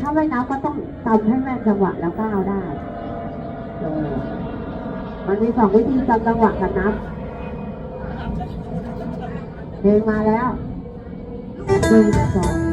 ถ้าไม่นับก็ต้องตำให้แม่นจังหวะแล้วก้าวได้เออมันมีสองวิธีจำจังหวะกับนับเพลงมาแล้วหนึ่งสอง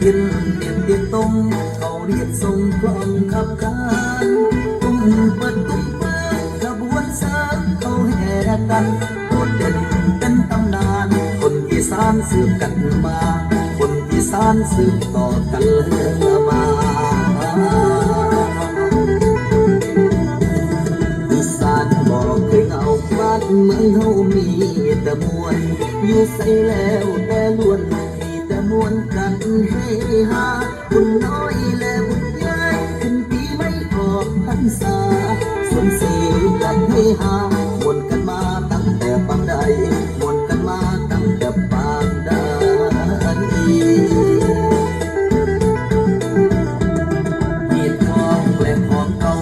พินเด็ดเด็ดตรงเขาเรียกทรงกลองขับขานตุ้มเปิดตุ้มเปิดขบวนสิร์ฟเขาแห่กันโดดเด่นเป็นตำนาน คนอีสานสืบกันมา คนอีสานสืบต่อกันมาอีสานบอกเคยเอาบ้านเมืองเฮามีแต่มวลอยู่ใส่แล้ว หาคุณน้อยและบุญใหญ่ถึงปีไม่ออกพรรษาส่วนสีกันให้หาวนกันมาตั้งแต่ปางใดวนกันมาตั้งแต่ปางใดมีทองและของเก่า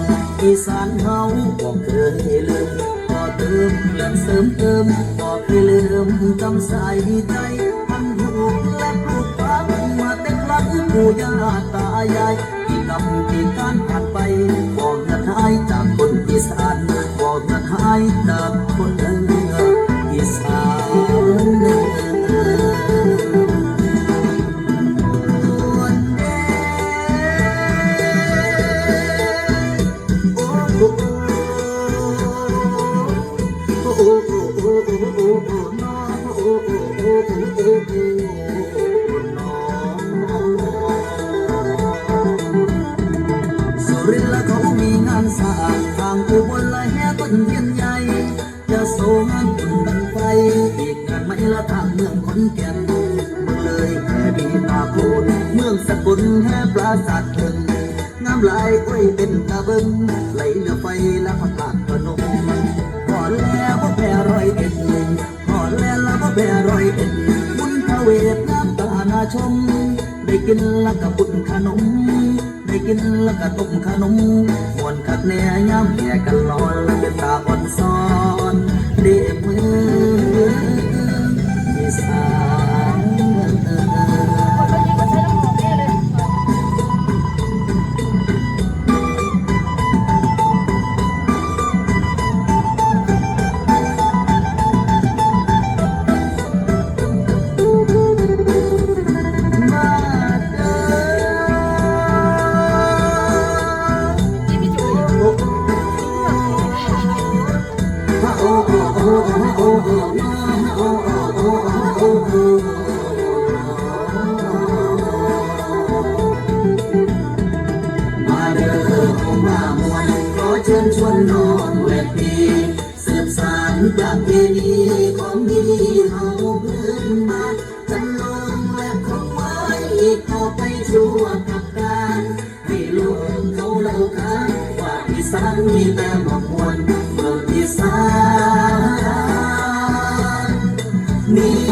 อีสานเฮาบ่เคยลืมพอเติมและเสริมเติมบ่เคยลืมจำสายใจพันผูกและ ปู่ย่าตายายที่นำที่การผ่านไปบ่เงินหายจากคนอีสานบ่เงินหายจากคนอีสานสุ ไม่ละทางเมืองขอนแก่นเมืองเลยแห่บีตาโคนเมืองสกุลแห่ปราสาทเถิงงามลายอ้อยเป็นตาเบิงไหลเรือไฟและพระธาตุพนมหอแล้วบ่แพ้รอยเอ็ดหอแล้วละบ่แพ้รอยเอ็ดบุญพระเวทน้ำตานาชม ได้กินล้วก็บุญขนม ได้กินล้วก็ต้มขนมมวนคักแน่ย่ำแย่กันร้อนแล้วเป็นตาอ่อนซ้อ เด้อโอ้มามวนขอเชิญชวนน้องและพี่สืบสานประเพณีของดีเฮาพื้นบ้านจันลงและคงไว้ต่อไปชั่วกับการให้ลูกเขาเล่ากันว่าอีสานมีแต่ Bye.